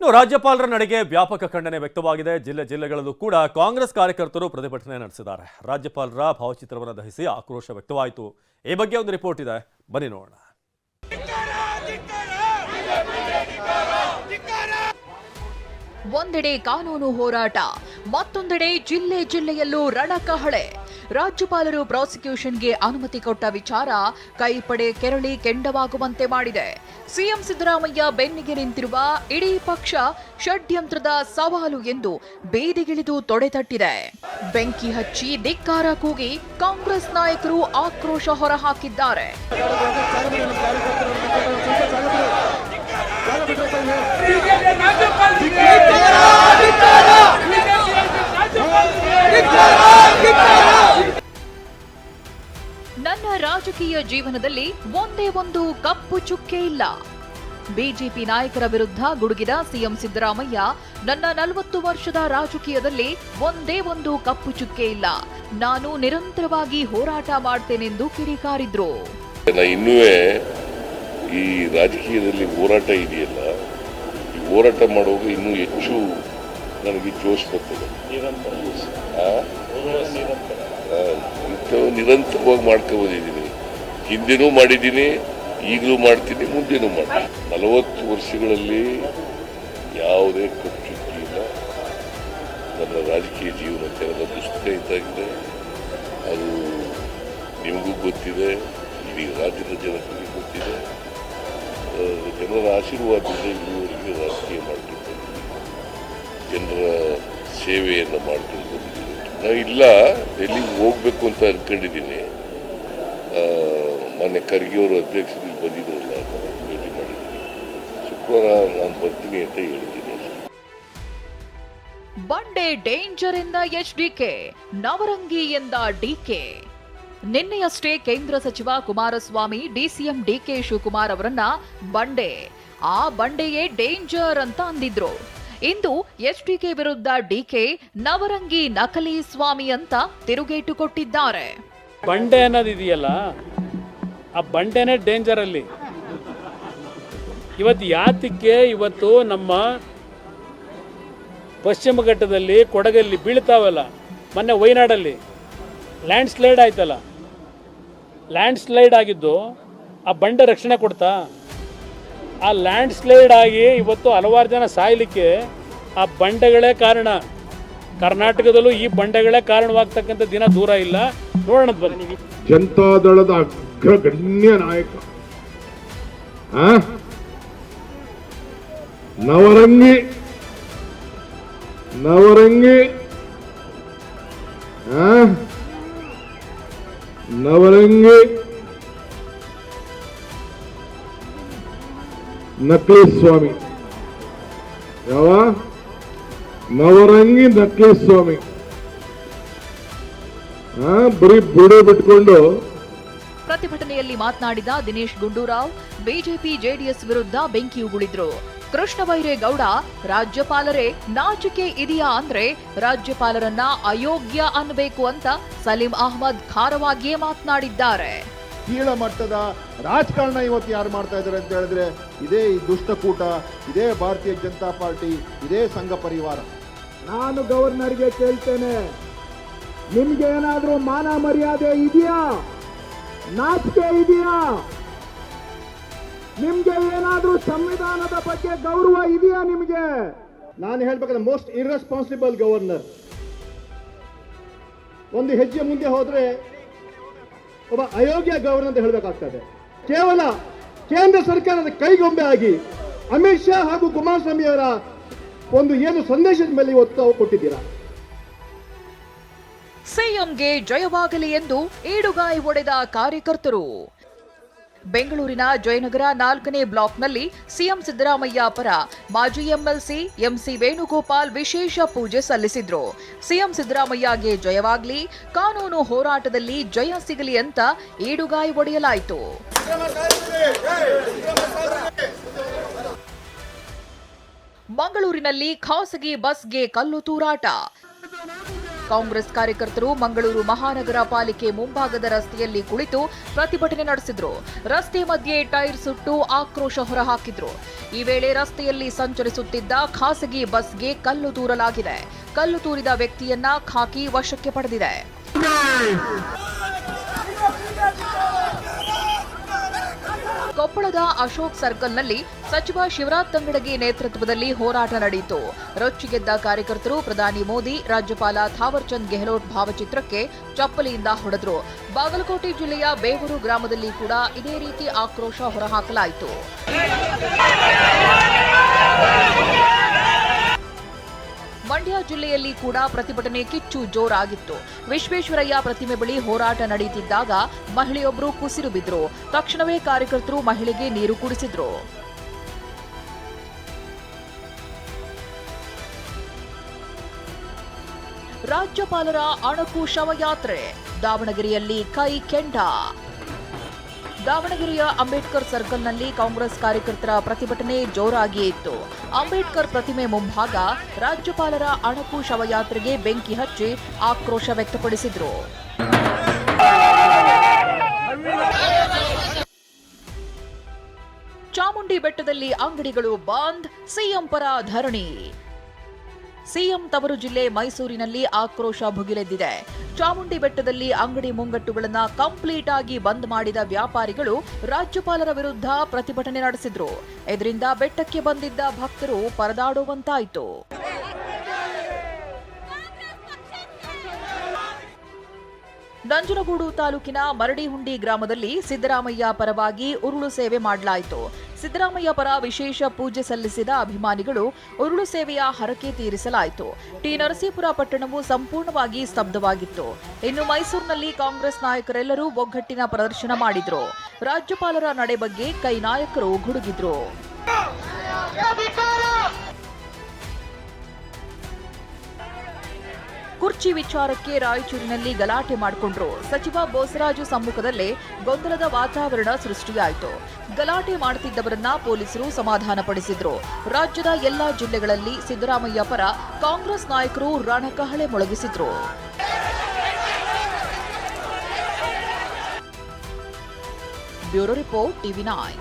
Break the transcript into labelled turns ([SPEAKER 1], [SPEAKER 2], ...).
[SPEAKER 1] ಇನ್ನು ರಾಜ್ಯಪಾಲರ ನಡೆಗೆ ವ್ಯಾಪಕ ಖಂಡನೆ ವ್ಯಕ್ತವಾಗಿದೆ. ಜಿಲ್ಲೆ ಜಿಲ್ಲೆಗಳಲ್ಲೂ ಕೂಡ ಕಾಂಗ್ರೆಸ್ ಕಾರ್ಯಕರ್ತರು ಪ್ರತಿಭಟನೆ ನಡೆಸಿದ್ದಾರೆ. ರಾಜ್ಯಪಾಲರ ಭಾವಚಿತ್ರವನ್ನು ದಹಿಸಿ ಆಕ್ರೋಶ ವ್ಯಕ್ತವಾಯಿತು. ಈ ಬಗ್ಗೆ ಒಂದು ರಿಪೋರ್ಟ್ ಇದೆ. ಬನ್ನಿ ನೋಡೋಣ.
[SPEAKER 2] ಒಂದೆಡೆ ಕಾನೂನು ಹೋರಾಟ, ಮತ್ತೊಂದೆಡೆ ಜಿಲ್ಲೆ ಜಿಲ್ಲೆಯಲ್ಲೂ ರಣಕಹಳೆ. ರಾಜ್ಯಪಾಲರು ಪ್ರಾಸಿಕ್ಯೂಷನ್ಗೆ ಅನುಮತಿ ಕೊಟ್ಟ ವಿಚಾರ ಕೈಪಡೆ ಕೆರಳಿ ಕೆಂಡವಾಗುವಂತೆ ಮಾಡಿದೆ. ಸಿಎಂ ಸಿದ್ದರಾಮಯ್ಯ ಬೆನ್ನಿಗೆ ನಿಂತಿರುವ ಇಡೀ ಪಕ್ಷ ಷಡ್ಯಂತ್ರದ ಸವಾಲು ಎಂದು ಬೇದಿಗಿಳಿದು ತೊಡೆತಟ್ಟಿದೆ. ಬೆಂಕಿ ಹಚ್ಚಿ ಧಿಕ್ಕಾರ ಕೂಗಿ ಕಾಂಗ್ರೆಸ್ ನಾಯಕರು ಆಕ್ರೋಶ ಹೊರಹಾಕಿದ್ದಾರೆ. ರಾಜಕೀಯ ಜೀವನದಲ್ಲಿ ಒಂದೇ ಒಂದು ಕಪ್ಪು ಚುಕ್ಕೆ ಇಲ್ಲ. ಬಿಜೆಪಿ ನಾಯಕರ ವಿರುದ್ಧ ಗುಡುಗಿದ ಸಿಎಂ ಸಿದ್ದರಾಮಯ್ಯ ನನ್ನ ನಲವತ್ತು ವರ್ಷದ ರಾಜಕೀಯದಲ್ಲಿ ಒಂದೇ ಒಂದು ಕಪ್ಪು ಚುಕ್ಕೆ ಇಲ್ಲ. ನಾನು ನಿರಂತರವಾಗಿ ಹೋರಾಟ ಮಾಡ್ತೇನೆಂದು ಕಿಡಿಕಾರಿದ್ರು.
[SPEAKER 3] ಇನ್ನೂ ಈ ರಾಜಕೀಯದಲ್ಲಿ ಹೋರಾಟ ಇದೆಯಲ್ಲ ಈ ಹೋರಾಟ ಮಾಡುವಾಗ ಇನ್ನೂ ಹೆಚ್ಚು ನನಗೆ ಜೋಶ್ ಬರ್ತದೆ. ನಿರಂತರವಾಗಿ ಮಾಡ್ಕೊ ಬಂದಿದ್ದೀನಿ. ಹಿಂದೆನೂ ಮಾಡಿದ್ದೀನಿ ಈಗಲೂ ಮಾಡ್ತೀನಿ ಮುಂದೆನೂ ಮಾಡ್ತೀನಿ. ನಲವತ್ತು ವರ್ಷಗಳಲ್ಲಿ ಯಾವುದೇ ಕೊಟ್ಟಿದ್ದಿಲ್ಲ ಇಲ್ಲ. ನನ್ನ ರಾಜಕೀಯ ಜೀವನ ತೆರೆದ ಇದ್ದಾಗಿದೆ. ಅದು ನಿಮಗೂ ಗೊತ್ತಿದೆ ಇಡೀ ರಾಜ್ಯದ ಜನತೆಗೆ ಗೊತ್ತಿದೆ. ಜನರ ಆಶೀರ್ವಾದದಿಂದ ಇಲ್ಲಿವರೆಗೆ ರಾಜಕೀಯ ಮಾಡ್ಕೊಂಡು ಜನರ ಸೇವೆಯನ್ನು ಮಾಡ್ಕೊಂಡು ನಾವು ಇಲ್ಲ ಡೆಲ್ಲಿಗೆ ಹೋಗ್ಬೇಕು ಅಂತ ಅನ್ಕೊಂಡಿದ್ದೀನಿ. ಆ, ಮೊನ್ನೆ ಖರ್ಗೆ ಅವರು ಅಧ್ಯಕ್ಷರಿಗೆ ಬಂದಿದ್ರಲ್ಲ ಭೇಟಿ ಮಾಡಿದ್ದೀನಿ ಶುಕ್ರವಾರ ನಾನು ಬರ್ತೀನಿ ಅಂತ ಹೇಳಿದ್ದೀನಿ.
[SPEAKER 2] ಬಂಡೆ ಡೇಂಜರ್ ಎಂದ ಎಚ್ಡಿಕೆ ನವರಂಗಿ ಎಂದ ಡಿಕೆ ನಿನ್ನೆಯಷ್ಟೇ ಕೇಂದ್ರ ಸಚಿವ ಕುಮಾರಸ್ವಾಮಿ ಡಿಸಿಎಂ ಡಿಕೆ ಶಿವಕುಮಾರ್ ಅವರನ್ನ ಬಂಡೆ ಆ ಬಂಡೆಯೇ ಡೇಂಜರ್ ಅಂತ ಅಂದಿದ್ರು. ಇಂದು ಎಚ್ಡಿಕೆ ವಿರುದ್ಧ ಡಿಕೆ ನವರಂಗಿ ನಕಲಿ ಸ್ವಾಮಿ ಅಂತ ತಿರುಗೇಟು ಕೊಟ್ಟಿದ್ದಾರೆ.
[SPEAKER 4] ಬಂಡೆ ಅನ್ನೋದು ಇದೆಯಲ್ಲ ಆ ಬಂಡೆನೇ ಡೇಂಜರ್ ಅಲ್ಲಿ. ಇವತ್ತು ಯಾತಕ್ಕೆ ಇವತ್ತು ನಮ್ಮ ಪಶ್ಚಿಮ ಘಟ್ಟದಲ್ಲಿ ಕೊಡಗಲ್ಲಿ ಬೀಳ್ತಾವಲ್ಲ, ಮೊನ್ನೆ ವಯನಾಡಲ್ಲಿ ಲ್ಯಾಂಡ್ ಸ್ಲೈಡ್ ಆಯ್ತಲ್ಲ. ಲ್ಯಾಂಡ್ ಸ್ಲೈಡ್ ಆಗಿದ್ದು ಆ ಬಂಡೆ ರಕ್ಷಣೆ ಕೊಡ್ತಾ, ಆ ಲ್ಯಾಂಡ್ ಸ್ಲೈಡ್ ಆಗಿ ಇವತ್ತು ಹಲವಾರು ಜನ ಸಾಯಲಿಕ್ಕೆ ಆ ಬಂಡೆಗಳೇ ಕಾರಣ. ಕರ್ನಾಟಕದಲ್ಲೂ ಈ ಬಂಡೆಗಳೇ ಕಾರಣವಾಗ್ತಕ್ಕಂಥ ದಿನ ದೂರ ಇಲ್ಲ. ನೋಡೋಣ ಬನ್ನಿ.
[SPEAKER 5] ಜನತಾದಳದ ಅಗ್ರಗಣ್ಯ ನಾಯಕ ಆ? ನವರಂಗಿ ನವರಂಗಿ ಆ? ನವರಂಗಿ ನಕಲಿ ಸ್ವಾಮಿ ಯಾವ ನವರಂಗಿ ನಕಲಿ ಸ್ವಾಮಿ ಆ, ಬರೀ ಬುಡೆ ಬಿಟ್ಕೊಂಡು
[SPEAKER 2] ಪ್ರತಿಭಟನೆಯಲ್ಲಿ ಮಾತನಾಡಿದ ದಿನೇಶ್ ಗುಂಡೂರಾವ್ ಬಿಜೆಪಿ ಜೆಡಿಎಸ್ ವಿರುದ್ಧ ಬೆಂಕಿ ಉಗುಳಿದ್ರು. ಕೃಷ್ಣ ಬೈರೇಗೌಡ ರಾಜ್ಯಪಾಲರೇ ನಾಚಿಕೆ ಇದೆಯಾ ಅಂದ್ರೆ ರಾಜ್ಯಪಾಲರನ್ನ ಅಯೋಗ್ಯ ಅನ್ನಬೇಕು ಅಂತ ಸಲೀಂ ಅಹ್ಮದ್ ಖಾರವಾಗಿಯೇ ಮಾತನಾಡಿದ್ದಾರೆ.
[SPEAKER 6] ಕೀಳ ಮಟ್ಟದ ರಾಜಕಾರಣ ಇವತ್ತು ಯಾರು ಮಾಡ್ತಾ ಇದ್ದಾರೆ ಅಂತ ಹೇಳಿದ್ರೆ ಇದೇ ಈ ದುಷ್ಟಕೂಟ ಇದೇ ಭಾರತೀಯ ಜನತಾ ಪಾರ್ಟಿ ಇದೇ ಸಂಘ ಪರಿವಾರ.
[SPEAKER 7] ನಾನು ಗವರ್ನರ್ಗೆ ಕೇಳ್ತೇನೆ ನಿಮ್ಗೆ ಏನಾದ್ರೂ ಮಾನ ಮರ್ಯಾದೆ ಇದೆಯಾ? ನಾಚಿಕೆ ಇದೆಯಾ? ನಿಮ್ಗೆ ಏನಾದ್ರೂ ಸಂವಿಧಾನದ ಬಗ್ಗೆ ಗೌರವ ಇದೆಯಾ ನಿಮಗೆ?
[SPEAKER 6] ನಾನು ಹೇಳ್ಬೇಕಂದ್ರೆ ಮೋಸ್ಟ್ ಇರ್ರೆಸ್ಪಾನ್ಸಿಬಲ್ ಗವರ್ನರ್ ಒಂದು ಹೆಜ್ಜೆ ಮುಂದೆ ಹೋದ್ರೆ ಒಬ್ಬ ಅಯೋಗ್ಯ ಗವರ್ನರ್ ಅಂತ ಹೇಳಬೇಕಾಗ್ತದೆ. ಕೇವಲ ಕೇಂದ್ರ ಸರ್ಕಾರದ ಕೈಗೊಂಬೆ ಆಗಿ ಅಮಿತ್ ಶಾ ಹಾಗೂ ಕುಮಾರಸ್ವಾಮಿ ಅವರ ಒಂದು ಏನು ಸಂದೇಶದ ಮೇಲೆ ಇವತ್ತು ಕೊಟ್ಟಿದ್ದೀರಾ?
[SPEAKER 2] ಸಿಎಂಗೆ ಜಯವಾಗಲಿ ಎಂದು ಏಡುಗಾಯಿ ಒಡೆದ ಕಾರ್ಯಕರ್ತರು. ಬೆಂಗಳೂರಿನ ಜಯನಗರ ನಾಲ್ಕನೇ ಬ್ಲಾಕ್ನಲ್ಲಿ ಸಿಎಂ ಸಿದ್ದರಾಮಯ್ಯ ಪರ ಮಾಜಿ ಎಂಎಲ್ಸಿ ಎಂಸಿ ವೇಣುಗೋಪಾಲ್ ವಿಶೇಷ ಪೂಜೆ ಸಲ್ಲಿಸಿದ್ರು. ಸಿಎಂ ಸಿದ್ದರಾಮಯ್ಯಗೆ ಜಯವಾಗಲಿ, ಕಾನೂನು ಹೋರಾಟದಲ್ಲಿ ಜಯ ಸಿಗಲಿ ಅಂತ ಏಡುಗಾಯಿ ಒಡೆಯಲಾಯಿತು. ಮಂಗಳೂರಿನಲ್ಲಿ ಖಾಸಗಿ ಬಸ್ಗೆ ಕಲ್ಲು ತೂರಾಟ. ಕಾಂಗ್ರೆಸ್ ಕಾರ್ಯಕರ್ತರು ಮಂಗಳೂರು ಮಹಾನಗರ ಪಾಲಿಕೆ ಮುಂಭಾಗದ ರಸ್ತೆಯಲ್ಲಿ ಕುಳಿತು ಪ್ರತಿಭಟನೆ ನಡೆಸಿದ್ರು. ರಸ್ತೆ ಮಧ್ಯೆ ಟೈರ್ ಸುಟ್ಟು ಆಕ್ರೋಶ ಹೊರಹಾಕಿದ್ರು. ಈ ವೇಳೆ ರಸ್ತೆಯಲ್ಲಿ ಸಂಚರಿಸುತ್ತಿದ್ದ ಖಾಸಗಿ ಬಸ್ಗೆ ಕಲ್ಲು ತೂರಲಾಗಿದೆ. ಕಲ್ಲು ತೂರಿದ ವ್ಯಕ್ತಿಯನ್ನ ಖಾಕಿ ವಶಕ್ಕೆ ಪಡೆದಿದೆ. ಕೊಪ್ಪಳದ ಅಶೋಕ್ ಸರ್ಕಲ್ನಲ್ಲಿ ಸಚಿವ ಶಿವರಾಜ್ ತಂಗಡಗಿ ನೇತೃತ್ವದಲ್ಲಿ ಹೋರಾಟ ನಡೆಯಿತು. ರೊಚ್ಚಿಗೆದ್ದ ಕಾರ್ಯಕರ್ತರು ಪ್ರಧಾನಿ ಮೋದಿ, ರಾಜ್ಯಪಾಲ ಥಾವರ್ಚಂದ್ ಗೆಹ್ಲೋಟ್ ಭಾವಚಿತ್ರಕ್ಕೆ ಚಪ್ಪಲಿಯಿಂದ ಹೊಡೆದರು. ಬಾಗಲಕೋಟೆ ಜಿಲ್ಲೆಯ ಬೇವೂರು ಗ್ರಾಮದಲ್ಲಿ ಕೂಡ ಇದೇ ರೀತಿ ಆಕ್ರೋಶ ಹೊರಹಾಕಲಾಯಿತು. ಮಂಡ್ಯ ಜಿಲ್ಲೆಯಲ್ಲಿ ಕೂಡ ಪ್ರತಿಭಟನೆ ಕಿಚ್ಚು ಜೋರಾಗಿತ್ತು. ವಿಶ್ವೇಶ್ವರಯ್ಯ ಪ್ರತಿಮೆ ಬಳಿ ಹೋರಾಟ ನಡೆಯುತ್ತಿದ್ದಾಗ ಮಹಿಳೆಯೊಬ್ಬರು ಕುಸಿರು ಬಿದ್ರು. ತಕ್ಷಣವೇ ಕಾರ್ಯಕರ್ತರು ಮಹಿಳೆಗೆ ನೀರು ಕುಡಿಸಿದ್ರು. ರಾಜ್ಯಪಾಲರ ಅಣಕು ಶವಯಾತ್ರೆ. ದಾವಣಗೆರೆಯಲ್ಲಿ ಕೈ ಕೆಂಡ. ದಾವಣಗೆರೆಯ ಅಂಬೇಡ್ಕರ್ ಸರ್ಕಲ್ನಲ್ಲಿ ಕಾಂಗ್ರೆಸ್ ಕಾರ್ಯಕರ್ತರ ಪ್ರತಿಭಟನೆ ಜೋರಾಗಿಯೇ ಇತ್ತು. ಅಂಬೇಡ್ಕರ್ ಪ್ರತಿಮೆ ಮುಂಭಾಗ ರಾಜ್ಯಪಾಲರ ಅಣಕು ಶವಯಾತ್ರೆಗೆ ಬೆಂಕಿ ಹಚ್ಚಿ ಆಕ್ರೋಶ ವ್ಯಕ್ತಪಡಿಸಿದ್ರು. ಚಾಮುಂಡಿ ಬೆಟ್ಟದಲ್ಲಿ ಅಂಗಡಿಗಳು ಬಂದ್, ಸಿಎಂ ಪರ ಧರಣಿ. ಸಿಎಂ ತವರು ಜಿಲ್ಲೆ ಮೈಸೂರಿನಲ್ಲಿ ಆಕ್ರೋಶ ಭುಗಿಲೆದ್ದಿದೆ. ಚಾಮುಂಡಿ ಬೆಟ್ಟದಲ್ಲಿ ಅಂಗಡಿ ಮುಂಗಟ್ಟುಗಳನ್ನ ಕಂಪ್ಲೀಟ್ ಆಗಿ ಬಂದ್ ಮಾಡಿದ ವ್ಯಾಪಾರಿಗಳು ರಾಜ್ಯಪಾಲರ ವಿರುದ್ಧ ಪ್ರತಿಭಟನೆ ನಡೆಸಿದ್ರು. ಇದರಿಂದ ಬೆಟ್ಟಕ್ಕೆ ಬಂದಿದ್ದ ಭಕ್ತರು ಪರದಾಡುವಂತಾಯಿತು. ನಂಜನಗೂಡು ತಾಲೂಕಿನ ಮರಡಿಹುಂಡಿ ಗ್ರಾಮದಲ್ಲಿ ಸಿದ್ದರಾಮಯ್ಯ ಪರವಾಗಿ ಉರುಳು ಸೇವೆ ಮಾಡಲಾಯಿತು. ಸಿದ್ದರಾಮಯ್ಯ ಪರ ವಿಶೇಷ ಪೂಜೆ ಸಲ್ಲಿಸಿದ ಅಭಿಮಾನಿಗಳು ಉರುಳು ಸೇವೆಯ ಹರಕೆ ತೀರಿಸಲಾಯಿತು. ಟಿ ನರಸೀಪುರ ಪಟ್ಟಣವು ಸಂಪೂರ್ಣವಾಗಿ ಸ್ತಬ್ಧವಾಗಿತ್ತು. ಇನ್ನು ಮೈಸೂರಿನಲ್ಲಿ ಕಾಂಗ್ರೆಸ್ ನಾಯಕರೆಲ್ಲರೂ ಒಗ್ಗಟ್ಟಿನ ಪ್ರದರ್ಶನ ಮಾಡಿದ್ರು. ರಾಜ್ಯಪಾಲರ ನಡೆ ಬಗ್ಗೆ ಕೈ ನಾಯಕರು ಗುಡುಗಿದ್ರು. ಕುರ್ಚಿ ವಿಚಾರಕ್ಕೆ ರಾಯಚೂರಿನಲ್ಲಿ ಗಲಾಟೆ ಮಾಡಿಕೊಂಡ್ರು. ಸಚಿವ ಬೋಸರಾಜು ಸಮ್ಮುಖದಲ್ಲೇ ಗೊಂದಲದ ವಾತಾವರಣ ಸೃಷ್ಟಿಯಾಯಿತು. ಗಲಾಟೆ ಮಾಡುತ್ತಿದ್ದವರನ್ನ ಪೊಲೀಸರು ಸಮಾಧಾನಪಡಿಸಿದ್ರು. ರಾಜ್ಯದ ಎಲ್ಲಾ ಜಿಲ್ಲೆಗಳಲ್ಲಿ ಸಿದ್ದರಾಮಯ್ಯ ಪರ ಕಾಂಗ್ರೆಸ್ ನಾಯಕರು ರಣಕಹಳೆ ಮೊಳಗಿಸಿದ್ರು. Bureau report TV nine.